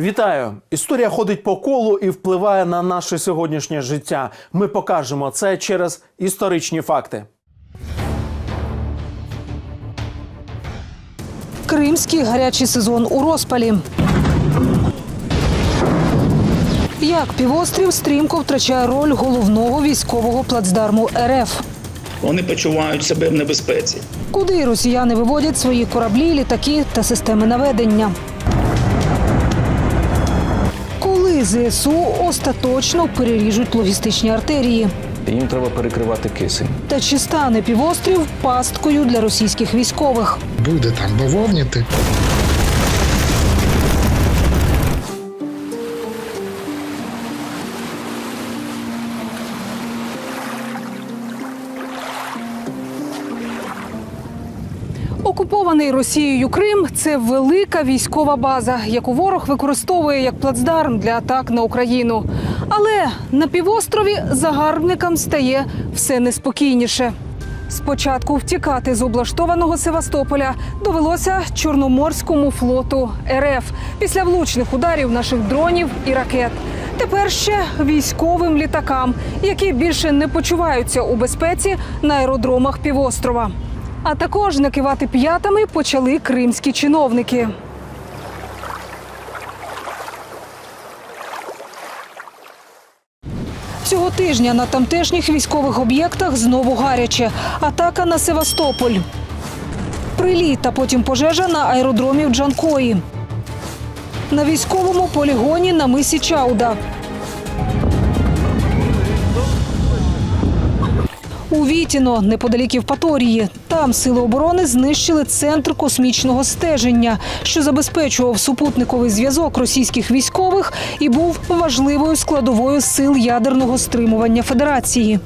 Вітаю! Історія ходить по колу і впливає на наше сьогоднішнє життя. Ми покажемо це через історичні факти. Кримський гарячий сезон у розпалі. Як півострів стрімко втрачає роль головного військового плацдарму РФ. Вони почувають себе в небезпеці. Куди росіяни виводять свої кораблі, літаки та системи наведення? Коли ЗСУ остаточно переріжуть логістичні артерії? Їм треба перекривати кисень. Та чи стане півострів пасткою для російських військових? буде там бавовніти. Окупований Росією Крим це велика військова база, яку ворог використовує як плацдарм для атак на Україну. Але на півострові загарбникам стає все неспокійніше. Спочатку втікати з облаштованого Севастополя довелося Чорноморському флоту РФ після влучних ударів наших дронів і ракет. Тепер ще військовим літакам, які більше не почуваються у безпеці на аеродромах півострова. А також накивати п'ятами почали кримські чиновники. Цього тижня на тамтешніх військових об'єктах знову гаряче. Атака на Севастополь. Приліт та потім пожежа на аеродромі в Джанкої. На військовому полігоні на мисі Чауда. У Вітіно, неподалік Євпаторії. Там сили оборони знищили центр космічного стеження, що забезпечував супутниковий зв'язок російських військових і був важливою складовою сил ядерного стримування Федерації.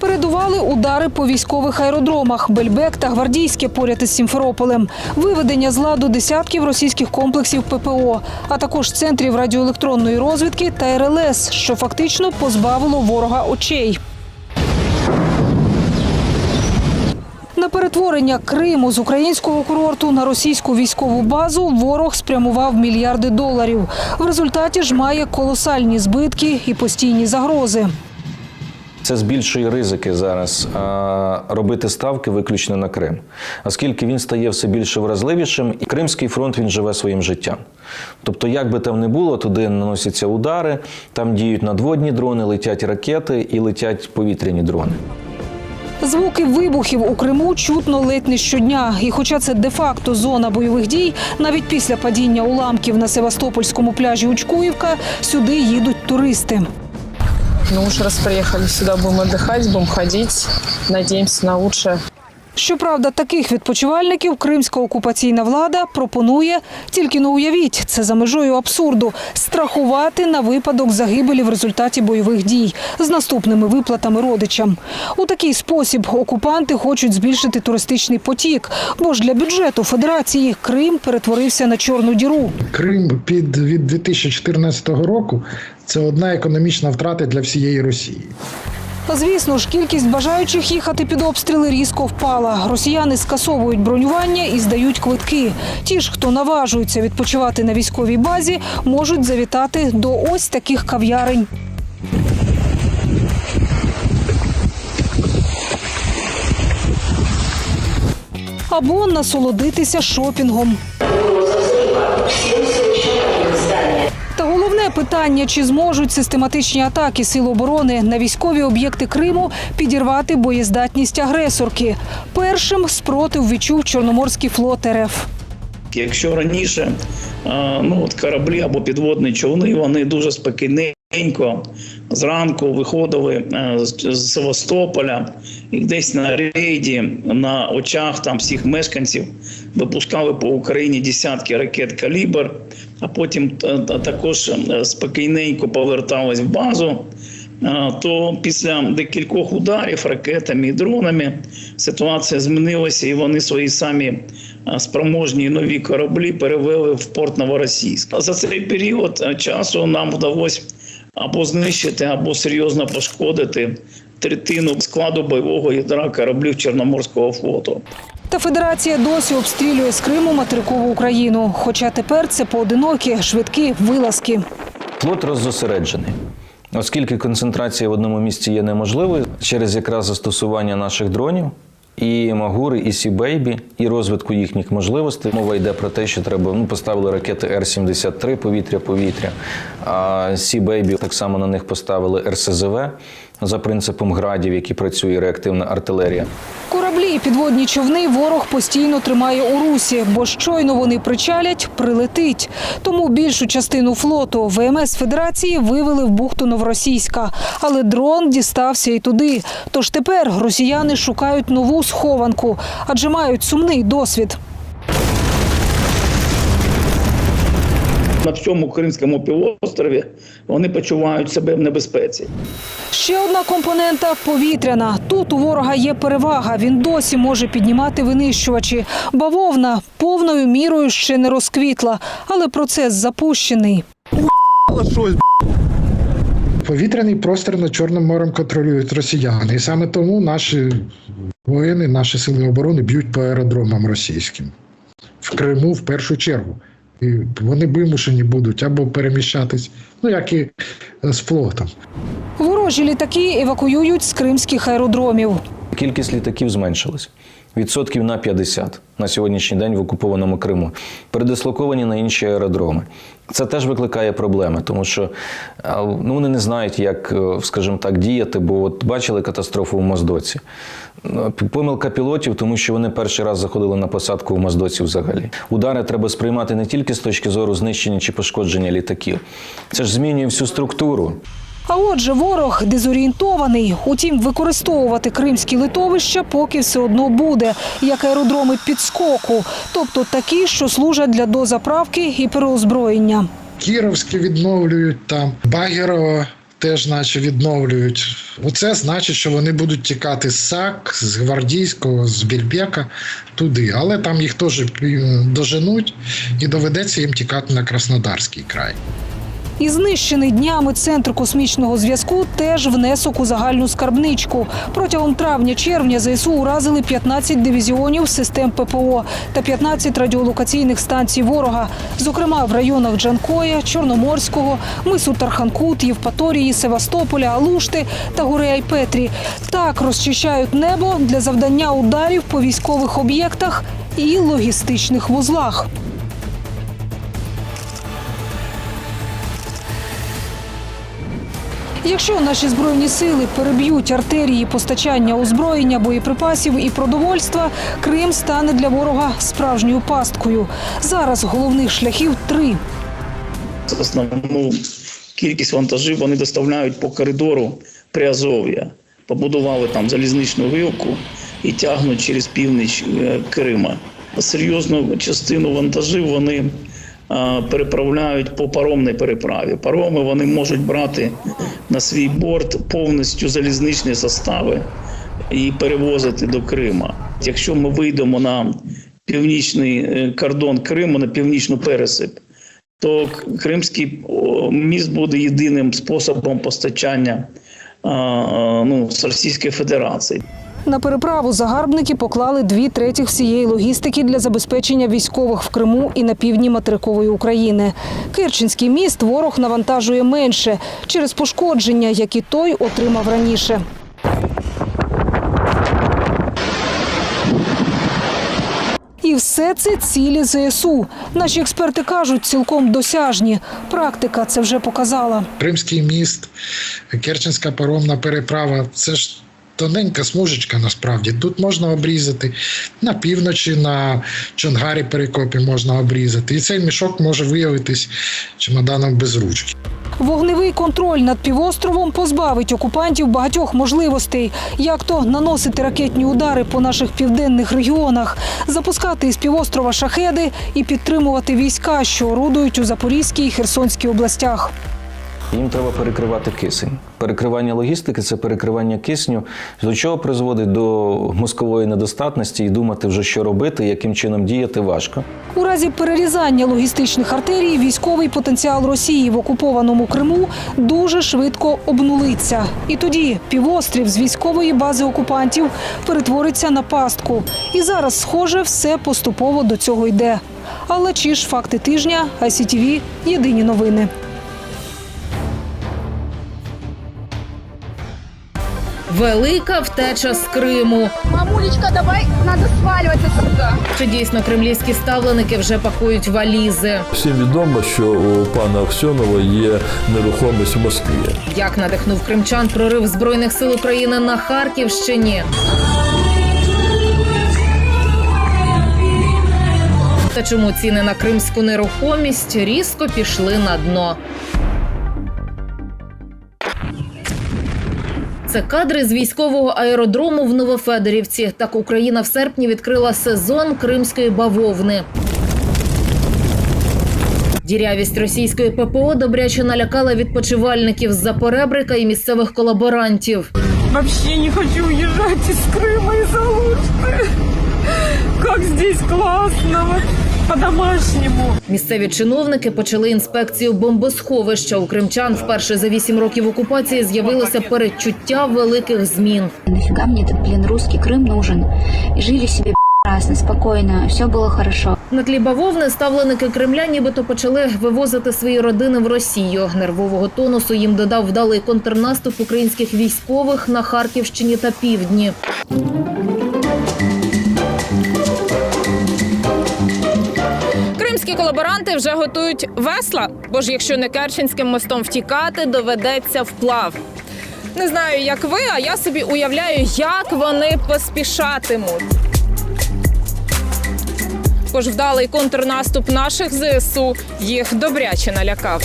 Передували удари по військових аеродромах Бельбек та Гвардійське поряд із Сімферополем, виведення з ладу десятків російських комплексів ППО, а також центрів радіоелектронної розвідки та РЛС, що фактично позбавило ворога очей. На перетворення Криму з українського курорту на російську військову базу ворог спрямував мільярди доларів. В результаті ж має колосальні збитки і постійні загрози. Це збільшує ризики зараз робити ставки виключно на Крим, оскільки він стає все більше вразливішим, і Кримський фронт він живе своїм життям. Тобто, як би там не було, туди наносяться удари, там діють надводні дрони, летять ракети і летять повітряні дрони. Звуки вибухів у Криму чутно ледь не щодня. І хоча це де-факто зона бойових дій, навіть після падіння уламків на Севастопольському пляжі Учкуївка сюди їдуть туристи. Ну уж раз приїхали сюди, будемо отдыхать, будемо ходити, надіємося на лучшее. Щоправда, таких відпочивальників кримська окупаційна влада пропонує тільки ну уявіть, це за межою абсурду страхувати на випадок загибелі в результаті бойових дій з наступними виплатами родичам. У такий спосіб окупанти хочуть збільшити туристичний потік, бо ж для бюджету федерації Крим перетворився на чорну діру. Крим під від 2014 року це одна економічна втрата для всієї Росії. Звісно ж, кількість бажаючих їхати під обстріли різко впала. Росіяни скасовують бронювання і здають квитки. Ті ж, хто наважується відпочивати на військовій базі, можуть завітати до ось таких кав'ярень. Або насолодитися шопінгом. Питання: чи зможуть систематичні атаки Сил оборони на військові об'єкти Криму підірвати боєздатність агресорки? Першим спротив відчув Чорноморський флот РФ. Якщо раніше ну, от кораблі або підводні човни, вони дуже спокійненько зранку виходили е, з- Севастополя і десь на рейді, на очах там всіх мешканців випускали по Україні десятки ракет калібр, а потім е, також е, спокійненько повертались в базу. То після декількох ударів ракетами і дронами ситуація змінилася, і вони свої самі спроможні нові кораблі перевели в порт Новоросійськ. За цей період часу нам вдалося або знищити, або серйозно пошкодити третину складу бойового ядра кораблів Чорноморського флоту. Та федерація досі обстрілює з Криму материкову Україну. Хоча тепер це поодинокі швидкі вилазки. Флот роззосереджений. Оскільки концентрація в одному місці є неможливою, через якраз застосування наших дронів, і Магури, і Сі-Бейбі, і розвитку їхніх можливостей. Мова йде про те, що треба ну, поставили ракети Р-73 повітря-повітря, а Сі-Бейбі так само на них поставили РСЗВ за принципом градів, які працює реактивна артилерія. Кораблі і підводні човни ворог постійно тримає у русі, бо щойно вони причалять, прилетить. Тому більшу частину флоту ВМС Федерації вивели в бухту Новоросійська. Але дрон дістався і туди. Тож тепер росіяни шукають нову схованку, адже мають сумний досвід. На всьому Кримському півострові вони почувають себе в небезпеці. Ще одна компонента повітряна. Тут у ворога є перевага. Він досі може піднімати винищувачі. Бавовна повною мірою ще не розквітла, але процес запущений. Повітряний простір над Чорним морем контролюють росіяни. І саме тому наші воїни, наші сили оборони б'ють по аеродромам російським. В Криму в першу чергу. І вони вимушені будуть або переміщатись, ну як і з флотом. Ворожі літаки евакуюють з кримських аеродромів. Кількість літаків зменшилась. Відсотків на 50 на сьогоднішній день в окупованому Криму, передислоковані на інші аеродроми. Це теж викликає проблеми, тому що е, ну, вони не знають, як, е, скажімо так, діяти, бо от бачили катастрофу в Моздоці. Ну, Помилка пілотів, тому що вони перший раз заходили на посадку в Моздоці взагалі. Удари треба сприймати не тільки з точки зору знищення чи пошкодження літаків. Це ж змінює всю структуру. А отже, ворог дезорієнтований. Утім, використовувати кримські литовища поки все одно буде, як аеродроми підскоку, тобто такі, що служать для дозаправки і переозброєння. Кіровське відновлюють там, Багірово теж наче відновлюють. Оце значить, що вони будуть тікати з САК, з Гвардійського, з Більбека туди. Але там їх теж доженуть і доведеться їм тікати на Краснодарський край. І знищений днями центр космічного зв'язку теж внесок у загальну скарбничку. Протягом травня-червня ЗСУ уразили 15 дивізіонів систем ППО та 15 радіолокаційних станцій ворога, зокрема в районах Джанкоя, Чорноморського, мису Тарханкут, Євпаторії, Севастополя, Алушти та гори Айпетрі. Так розчищають небо для завдання ударів по військових об'єктах і логістичних вузлах. Якщо наші збройні сили переб'ють артерії постачання озброєння, боєприпасів і продовольства, Крим стане для ворога справжньою пасткою. Зараз головних шляхів три. Основну кількість вантажів вони доставляють по коридору Приазов'я. Побудували там залізничну вилку і тягнуть через північ е, Крима. Серйозну частину вантажів вони е, переправляють по паромній переправі. Пароми вони можуть брати на свій борт повністю залізничні состави і перевозити до Крима. Якщо ми вийдемо на північний е, кордон Криму, на північну пересип, то Кримський міст буде єдиним способом постачання ну, з Російської Федерації. На переправу загарбники поклали дві третіх всієї логістики для забезпечення військових в Криму і на півдні материкової України. Керченський міст ворог навантажує менше через пошкодження, які той отримав раніше. І все це цілі ЗСУ. Наші експерти кажуть, цілком досяжні. Практика це вже показала. Кримський міст, Керченська паромна переправа це ж тоненька смужечка насправді. Тут можна обрізати на півночі, на Чонгарі перекопі можна обрізати. І цей мішок може виявитись чемоданом без ручки. Вогневий контроль над півостровом позбавить окупантів багатьох можливостей, як то наносити ракетні удари по наших південних регіонах, запускати із півострова шахеди і підтримувати війська, що орудують у Запорізькій і Херсонській областях. Їм треба перекривати кисень. Перекривання логістики це перекривання кисню, до чого призводить до мозкової недостатності і думати вже, що робити, яким чином діяти важко. У разі перерізання логістичних артерій військовий потенціал Росії в окупованому Криму дуже швидко обнулиться. І тоді півострів з військової бази окупантів перетвориться на пастку. І зараз, схоже, все поступово до цього йде. Але чи ж факти тижня ICTV – єдині новини. Велика втеча з Криму. Мамулечка, давай, надо сваливать отсюда. Чи дійсно кремлівські ставленики вже пакують валізи? Всім відомо, що у пана Аксьонова є нерухомість в Москві. Як надихнув кримчан прорив збройних сил України на Харківщині? Та чому ціни на кримську нерухомість різко пішли на дно? Це кадри з військового аеродрому в Новофедорівці. Так Україна в серпні відкрила сезон кримської бавовни. Дірявість російської ППО добряче налякала відпочивальників з-за поребрика і місцевих колаборантів. Вообще не хочу уезжать из Крыма из Алушты. Как здесь классно, вот по-домашнему. Місцеві чиновники почали інспекцію бомбосховища. У кримчан вперше за вісім років окупації з'явилося передчуття великих змін. Нафига мне этот, блин, русский Крым нужен? И жили себе прекрасно, спокойно, все было хорошо. На тлі бавовни ставленики Кремля нібито почали вивозити свої родини в Росію. Нервового тонусу їм додав вдалий контрнаступ українських військових на Харківщині та півдні. Кримські колаборанти вже готують весла, бо ж якщо не Керченським мостом втікати, доведеться вплав. Не знаю, як ви, а я собі уявляю, як вони поспішатимуть. Бо вдалий контрнаступ наших ЗСУ їх добряче налякав.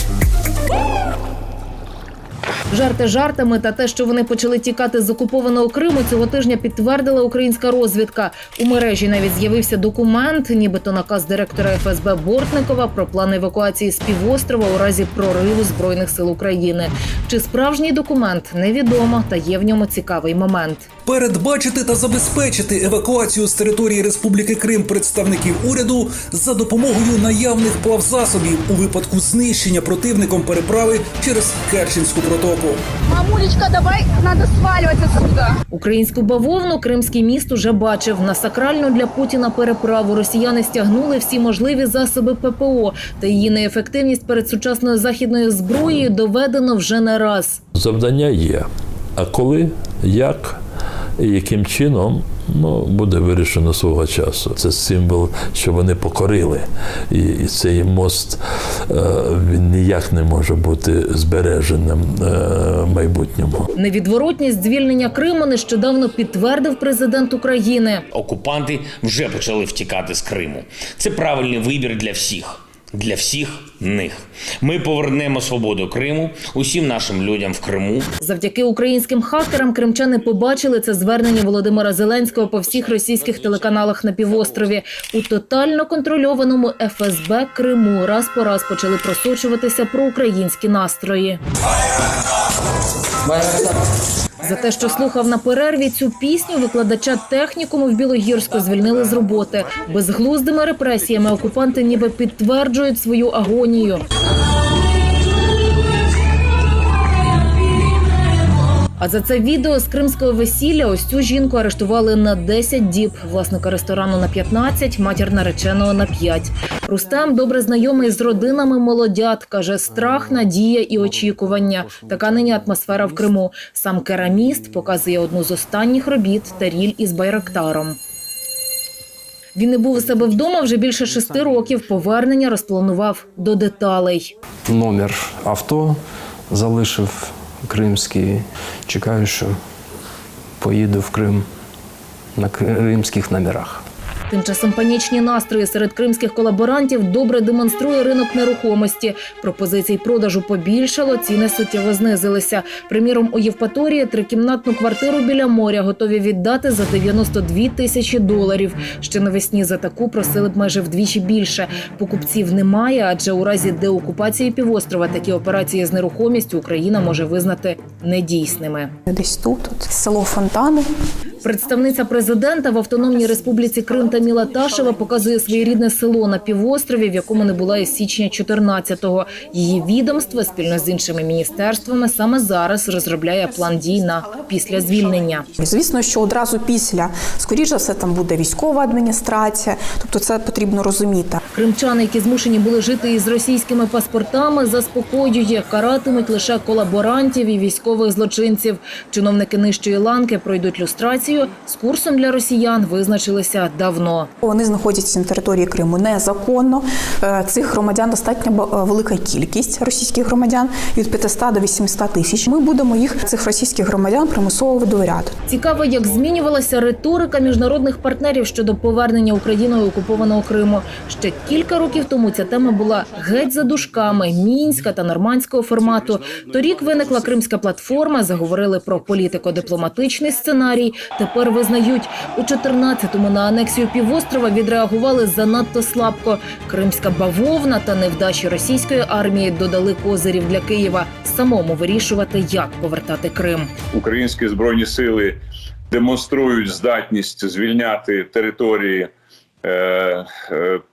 Жарти жартами та те, що вони почали тікати з окупованого Криму, цього тижня підтвердила українська розвідка. У мережі навіть з'явився документ, нібито наказ директора ФСБ Бортникова про план евакуації з півострова у разі прориву збройних сил України. Чи справжній документ невідомо, та є в ньому цікавий момент. Передбачити та забезпечити евакуацію з території Республіки Крим представників уряду за допомогою наявних плавзасобів у випадку знищення противником переправи через Керченську протоку. Мамулечка, давай, надо сваливать отсюда. Українську бавовну кримський міст уже бачив. На сакральну для Путіна переправу росіяни стягнули всі можливі засоби ППО. Та її неефективність перед сучасною західною зброєю доведено вже не раз. Завдання є. А коли, як яким чином ну, буде вирішено свого часу. Це символ, що вони покорили. І, і цей мост е, він ніяк не може бути збереженим е, в майбутньому. Невідворотність звільнення Криму нещодавно підтвердив президент України. окупанти вже почали втікати з Криму. Це правильний вибір для всіх. Для всіх них ми повернемо свободу Криму усім нашим людям в Криму. Завдяки українським хакерам кримчани побачили це звернення Володимира Зеленського по всіх російських телеканалах на півострові. У тотально контрольованому ФСБ Криму раз по раз почали просочуватися проукраїнські настрої. За те, що слухав на перерві цю пісню, викладача технікуму в Білогірську звільнили з роботи. Безглуздими репресіями окупанти ніби підтверджують свою агонію. А за це відео з кримського весілля ось цю жінку арештували на 10 діб, власника ресторану на 15, матір нареченого на 5. Рустем добре знайомий з родинами молодят. Каже, страх, надія і очікування. Така нині атмосфера в Криму. Сам кераміст показує одну з останніх робіт таріль із байрактаром. Він не був у себе вдома вже більше шести років. Повернення розпланував до деталей. Номер авто залишив кримський. Чекаю, що поїду в Крим на кримських номерах. Тим часом панічні настрої серед кримських колаборантів добре демонструє ринок нерухомості. Пропозицій продажу побільшало, ціни суттєво знизилися. Приміром, у Євпаторії трикімнатну квартиру біля моря готові віддати за 92 тисячі доларів. Ще навесні за таку просили б майже вдвічі більше. Покупців немає, адже у разі деокупації півострова такі операції з нерухомістю Україна може визнати недійсними. Десь тут, от, село Фонтани. Представниця президента в Автономній Республіці Крим Таміла Ташева показує своєрідне село на півострові, в якому не була із січня 14-го. Її відомство спільно з іншими міністерствами саме зараз розробляє план дій на після звільнення. Звісно, що одразу після, скоріше за все, там буде військова адміністрація. Тобто це потрібно розуміти. Кримчани, які змушені були жити із російськими паспортами, заспокоює, каратимуть лише колаборантів і військових злочинців. Чиновники нижчої ланки пройдуть люстрацію. З курсом для росіян визначилися давно. Вони знаходяться на території Криму незаконно. Е, Цих громадян достатньо е, велика кількість російських громадян від 500 до 800 тисяч. Ми будемо їх цих російських громадян примусово видворяти. Цікаво, як змінювалася риторика міжнародних партнерів щодо повернення Україною окупованого Криму. Ще кілька років тому ця тема була геть за дужками мінська та нормандського формату. Торік виникла кримська платформа. Заговорили про політико-дипломатичний сценарій. Тепер визнають у 14-му на анексію півострова відреагували занадто слабко. Кримська бавовна та невдачі російської армії додали козирів для Києва самому вирішувати, як повертати Крим. Українські збройні сили демонструють здатність звільняти території,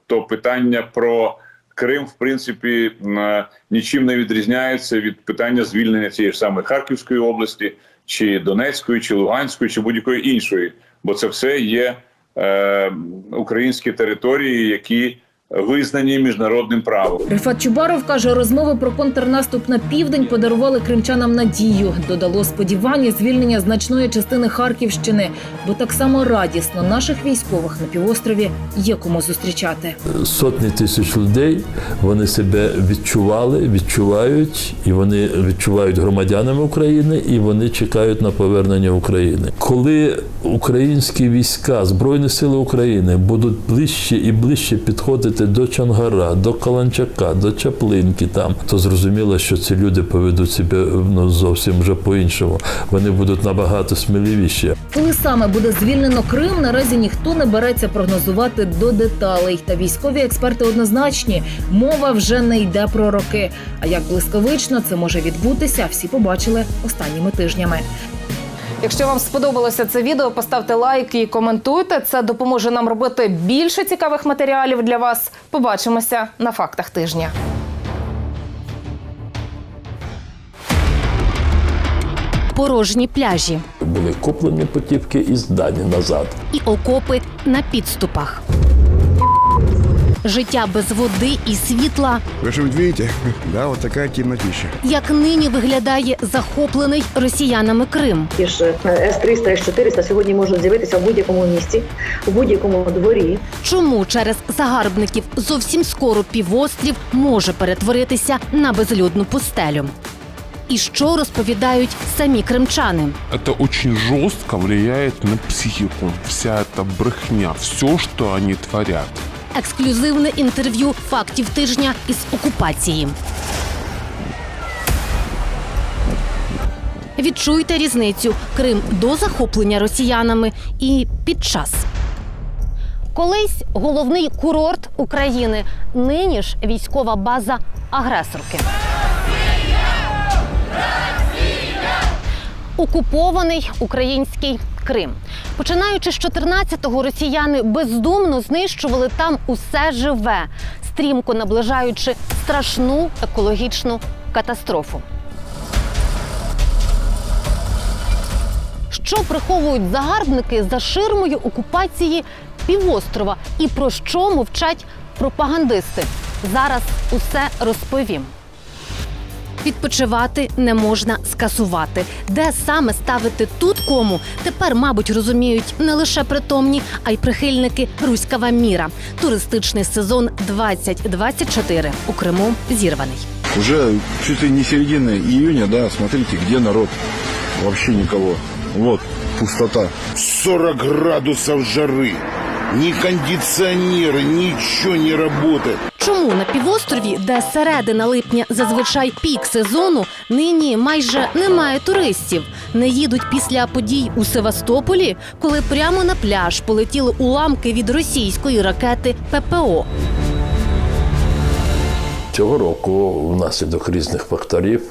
то питання про Крим, в принципі, м, нічим не відрізняється від питання звільнення цієї ж самої Харківської області, чи Донецької, чи Луганської, чи будь-якої іншої, бо це все є е, українські території, які визнані міжнародним правом. Рифат Чубаров каже, розмови про контрнаступ на південь подарували кримчанам надію. Додало сподівання звільнення значної частини Харківщини, бо так само радісно наших військових на півострові є кому зустрічати. Сотні тисяч людей вони себе відчували, відчувають, і вони відчувають громадянами України, і вони чекають на повернення України. Коли українські війська, Збройні сили України будуть ближче і ближче підходити до Чангара, до Каланчака, до Чаплинки, там то зрозуміло, що ці люди поведуть себе ну зовсім вже по-іншому. Вони будуть набагато сміливіші. Коли саме буде звільнено Крим, наразі ніхто не береться прогнозувати до деталей. Та військові експерти однозначні, мова вже не йде про роки. А як блискавично це може відбутися, всі побачили останніми тижнями. Якщо вам сподобалося це відео, поставте лайк і коментуйте. Це допоможе нам робити більше цікавих матеріалів для вас. Побачимося на фактах тижня. порожні пляжі Були куплені потівки і здані назад. і окопи на підступах Життя без води і світла, Вы же видите, да, вот такая темнотища. як нині виглядає захоплений росіянами Крим. Ті ж С-300, С-400 сьогодні можуть з'явитися в будь-якому місті, у будь-якому дворі. Чому через загарбників зовсім скоро півострів може перетворитися на безлюдну пустелю? І що розповідають самі кримчани? Это очень жестко влияет на психику. Вся эта брехня, все, что они творят. Ексклюзивне інтерв'ю фактів тижня із окупації. Відчуйте різницю Крим до захоплення росіянами і під час. Колись головний курорт України, нині ж військова база агресорки. Окупований український Крим. Починаючи з 14-го, росіяни бездумно знищували там усе живе, стрімко наближаючи страшну екологічну катастрофу. Що приховують загарбники за ширмою окупації півострова і про що мовчать пропагандисти? Зараз усе розповім. Відпочивати не можна скасувати. Де саме ставити тут кому тепер, мабуть, розуміють не лише притомні, а й прихильники руського міра. Туристичний сезон 2024 у Криму зірваний. Уже чуть ли не середина июня, да, смотрите, где народ. Вообще никого. Вот, пустота. 40 градусов жары. Ни кондиціонери, нічого не працює. Чому на півострові, де середина липня зазвичай пік сезону, нині майже немає туристів? Не їдуть після подій у Севастополі, коли прямо на пляж полетіли уламки від російської ракети ППО. Цього року внаслідок різних факторів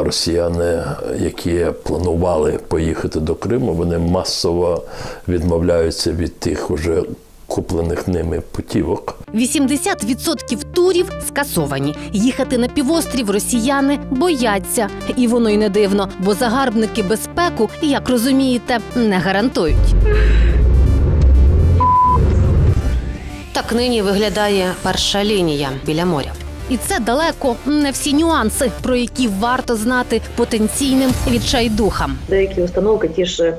росіяни, які планували поїхати до Криму, вони масово відмовляються від тих уже куплених ними путівок. 80% турів скасовані. Їхати на півострів росіяни бояться, і воно й не дивно, бо загарбники безпеку, як розумієте, не гарантують. Так нині виглядає перша лінія біля моря. І це далеко не всі нюанси, про які варто знати потенційним відчайдухам. Деякі установки, ті ж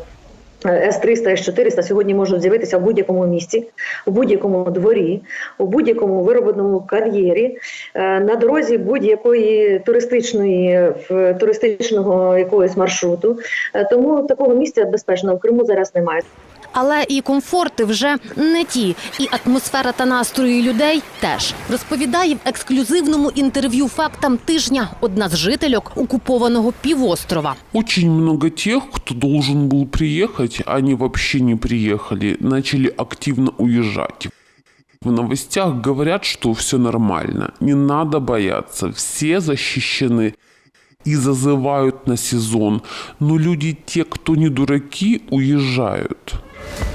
е, С-300, С-400 сьогодні можуть з'явитися в будь-якому місті, у будь-якому дворі, у будь-якому виробленому кар'єрі, е, на дорозі будь-якої туристичної в- туристичного якогось маршруту. Е, Тому такого місця безпечного в Криму зараз немає Але і комфорти вже не ті, і атмосфера та настрої людей теж розповідає в ексклюзивному інтерв'ю фактам тижня одна з жительок окупованого півострова. Очень много тех, кто должен был приехать, они вообще не приехали, начали активно уезжать. В новостях говорят, что все нормально, не надо бояться, все защищены и зазывают на сезон. Но люди, те, кто не дураки, уезжают.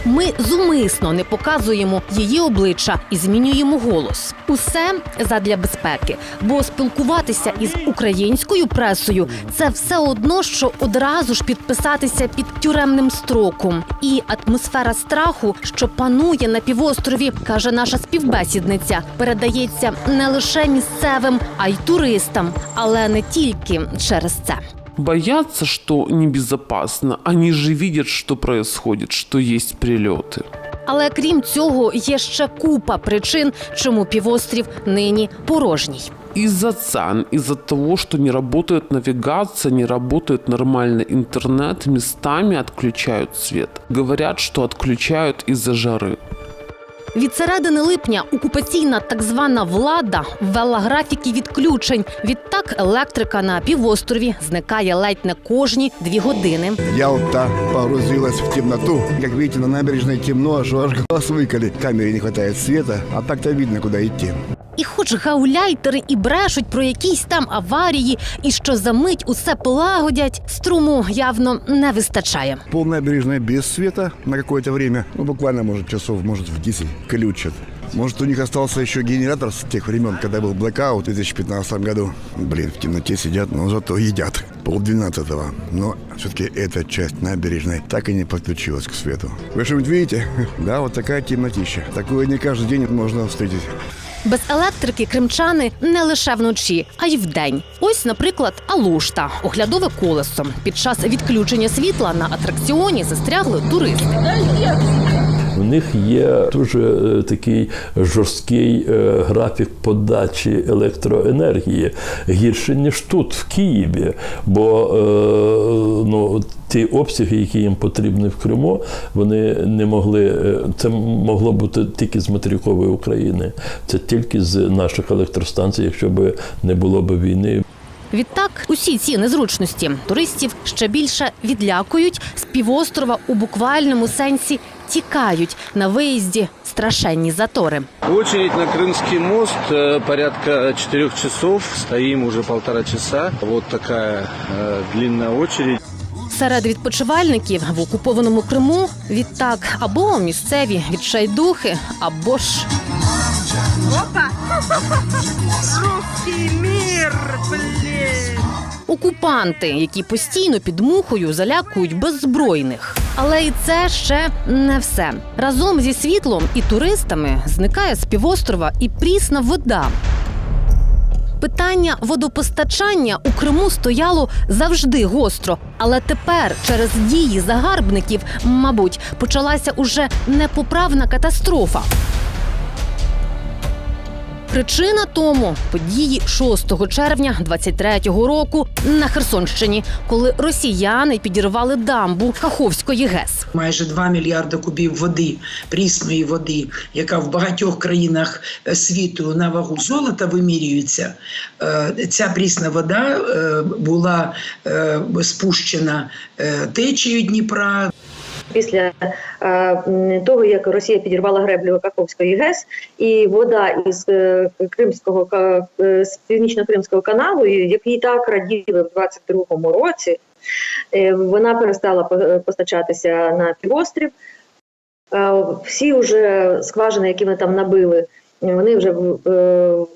Ми зумисно не показуємо її обличчя і змінюємо голос. Усе задля безпеки, бо спілкуватися із українською пресою це все одно, що одразу ж підписатися під тюремним строком. І атмосфера страху, що панує на півострові, каже наша співбесідниця, передається не лише місцевим, а й туристам, але не тільки через це Боятся, что небезопасно. Они же видят, что происходит, что есть прилеты. Але крім цього, є ще купа причин, чому півострів нині порожній. Из-за цен, из-за того, что не работает навигация, не работает нормальный интернет, местами отключают свет. Говорят, что отключают из-за жары. Від середини липня окупаційна так звана влада ввела графіки відключень. Відтак електрика на півострові зникає ледь не кожні дві години. Я от та погрузилась в темноту. Як бачите, на набережній темно, аж аж глаз викали. Камері не вистачає світу, а так-то видно, куди идти. І хоч гауляйтери і брешуть про якісь там аварії, і що за мить усе полагодять, струму явно не вистачає. Пол набережной без света на какое-то время, ну буквально, может, часов, может, в 10 ключат. Может, у них остался еще генератор с тех времен, когда был блэкаут в 2015 году. Блин, в темноте сидят, но зато едят. Пол двенадцатого. Но все-таки эта часть набережной так и не подключилась к свету. Вы что-нибудь видите? Да, вот такая темнотища. Такое не каждый день можно встретить. Без електрики кримчани не лише вночі, а й вдень. Ось, наприклад, Алушта, оглядове колесо. Під час відключення світла на атракціоні застрягли туристи. В них є дуже е, такий жорсткий е, графік подачі електроенергії, гірше ніж тут, в Києві. Бо е, ну, ті обсяги, які їм потрібні в Криму, вони не могли. Це могло бути тільки з материкової України. Це тільки з наших електростанцій, якщо б не було б війни. Відтак, усі ці незручності туристів ще більше відлякують з півострова у буквальному сенсі тікають на виїзді страшенні затори. Очередь на Крымский мост э, порядка четырех часов. Стоим уже полтора часа. Вот такая э, длинная очередь. Серед відпочивальників в окупованому Криму відтак або місцеві відчайдухи, або ж Опа! Русский мир, блин! окупанти, які постійно під мухою залякують беззбройних. Але і це ще не все. Разом зі світлом і туристами зникає з півострова і прісна вода. Питання водопостачання у Криму стояло завжди гостро, але тепер через дії загарбників, мабуть, почалася уже непоправна катастрофа. Причина тому події 6 червня 23-го року на Херсонщині, коли росіяни підірвали дамбу Каховської ГЕС. майже 2 мільярди кубів води, прісної води, яка в багатьох країнах е, світу на вагу золота вимірюється. Е, Ця прісна вода е, була спущена течією Дніпра. Після е, того, як Росія підірвала греблю Каховської ГЕС, і вода із е, Кримського е, з північно-кримського каналу, який так раділи в 22-му році, вона перестала по- постачатися на півострів. Всі вже скважини, які ми там набили, вони вже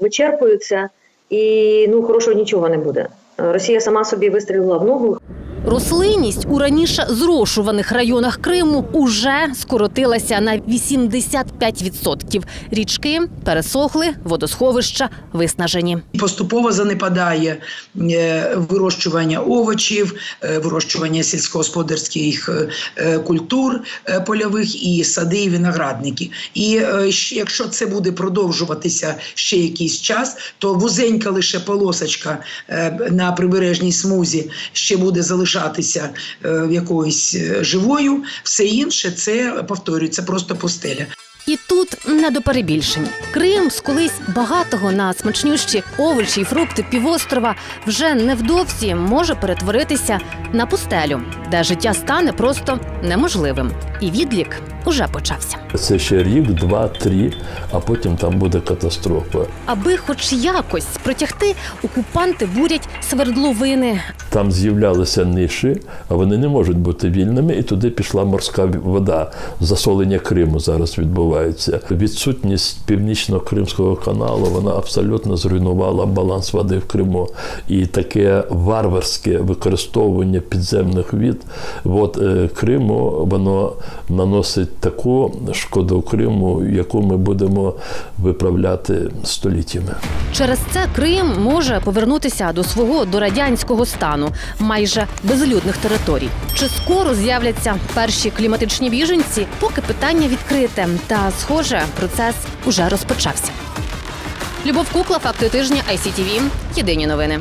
вичерпуються, і ну хорошого нічого не буде. Росія сама собі вистрілила в ногу. Рослинність у раніше зрошуваних районах Криму уже скоротилася на 85%. Річки пересохли, водосховища виснажені. Поступово занепадає е, вирощування овочів, е, вирощування сільськогосподарських е, культур польових і сади, і виноградники. І якщо це буде продовжуватися ще якийсь час, то вузенька лише полосочка на прибережній смузі ще буде залишатися е, якоюсь е, живою. Все інше це повторюється просто пустеля. І тут не до перебільшень. Крим з колись багатого на смачнющі овочі й фрукти півострова вже невдовзі може перетворитися на пустелю, де життя стане просто неможливим. І відлік уже почався. Це ще рік, два, три, а потім там буде катастрофа. Аби хоч якось протягти, окупанти бурять свердловини, Там з'являлися ниші, а вони не можуть бути вільними, і туди пішла морська вода. Засолення Криму зараз відбувається. Відсутність північно-кримського каналу вона абсолютно зруйнувала баланс води в Криму. І таке варварське використовування підземних від от, е, Криму воно наносить таку шкоду Криму, яку ми будемо виправляти століттями. Через це Крим може повернутися до свого дорадянського стану, майже безлюдних територій. Чи скоро з'являться перші кліматичні біженці? Поки питання відкрите. Та, схоже, процес уже розпочався. Любов Кукла, факти тижня ICTV. Єдині новини.